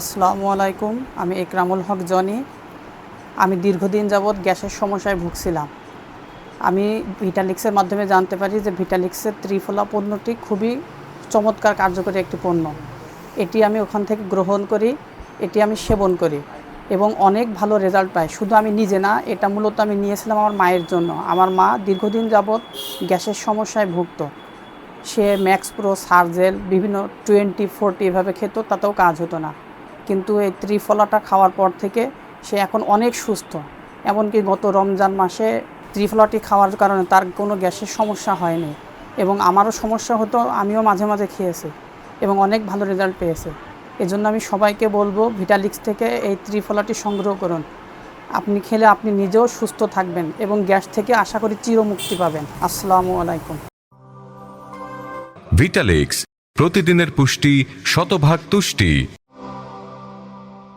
আসসালামু আলাইকুম, আমি একরামুল হক জনি। আমি দীর্ঘদিন যাবৎ গ্যাসের সমস্যায় ভুগছিলাম। আমি ভিটালিক্সের মাধ্যমে জানতে পারি যে ভিটালিক্সের ত্রিফলা পণ্যটি খুবই চমৎকার কার্যকরী একটি পণ্য। এটি আমি ওখান থেকে গ্রহণ করি, এটি আমি সেবন করি এবং অনেক ভালো রেজাল্ট পাই। শুধু আমি নিজে না, এটা মূলত আমি নিয়েছিলাম আমার মায়ের জন্য। আমার মা দীর্ঘদিন যাবৎ গ্যাসের সমস্যায় ভুগত। সে ম্যাক্স প্রো সার্জেল বিভিন্ন টোয়েন্টি ফোরটি এভাবে খেত, তাতেও কাজ হতো না। কিন্তু এই ত্রিফলাটা খাওয়ার পর থেকে সে এখন অনেক সুস্থ। এমনকি গত রমজান মাসে ত্রিফলাটি খাওয়ার কারণে তার কোনো গ্যাসের সমস্যা হয়নি এবং আমারও সমস্যা হতো, আমিও মাঝে মাঝে খেয়েছি এবং অনেক ভালো রেজাল্ট পেয়েছে। এজন্য আমি সবাইকে বলব ভিটালিক্স থেকে এই ত্রিফলাটি সংগ্রহ করুন। আপনি খেলে আপনি নিজেও সুস্থ থাকবেন এবং গ্যাস থেকে আশা করি চিরমুক্তি পাবেন। আসসালামু আলাইকুম। ভিটালিক্স, প্রতিদিনের পুষ্টি শতভাগ তুষ্টি।